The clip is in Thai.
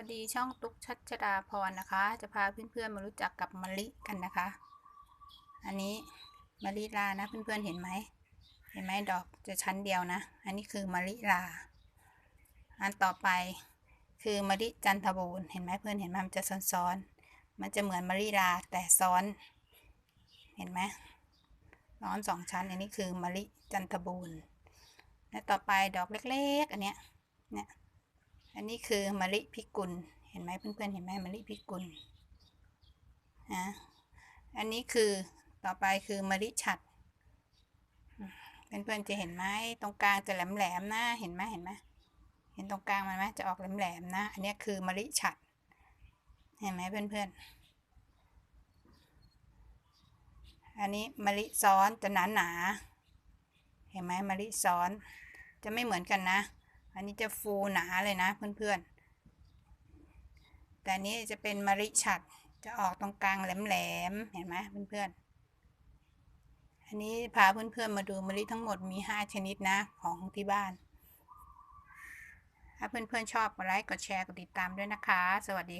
วัสดีช่องตุ๊กชัชดาพรนะคะ จะพาเพื่อนๆมารู้จักกับมะลิกันนะคะ อันนี้มะลิลานะเพื่อนๆเห็นไหมเห็นไหมดอกจะชั้นเดียวนะ อันนี้คือมะลิลา อันต่อไปคือมะลิจันทบูรณ์เห็นไหมเพื่อนเห็นไหมมันจะซ้อนๆมันจะเหมือนมะลิลาแต่ซ้อน เห็นไหมซ้อนสองชั้น อันนี้คือมะลิจันทบูรณ์และต่อไปดอกเล็กๆ อันเนี้ยเนี่ย อันนี้คือมะลิพิกุล เห็นไหมเพื่อนๆ เห็นไหมมะลิพิกุลนะอันนี้คือต่อไปคือมะลิฉัดเพื่อนๆจะเห็นไหมตรงกลางจะแหลมๆนะเห็นไหมเห็นไหมเห็นตรงกลางมันไหมจะออกแหลมๆนะ อันนี้คือมะลิฉัด เห็นไหมเพื่อนๆ อันนี้มะลิซ้อนจะหนาๆเห็นไหมมะลิซ้อนจะไม่เหมือนกันนะ อันนี้จะฟูหนาเลยนะเพื่อนๆ แต่อันนี้จะเป็นมะลิฉัดจะออกตรงกลางแหลมๆ เห็นไหมเพื่อนๆ อันนี้พาเพื่อนๆมาดูมะลิทั้งหมดมี 5 ชนิดนะของที่บ้าน ถ้าเพื่อนๆชอบกดไลค์กดแชร์กดติดตามด้วยนะคะ สวัสดี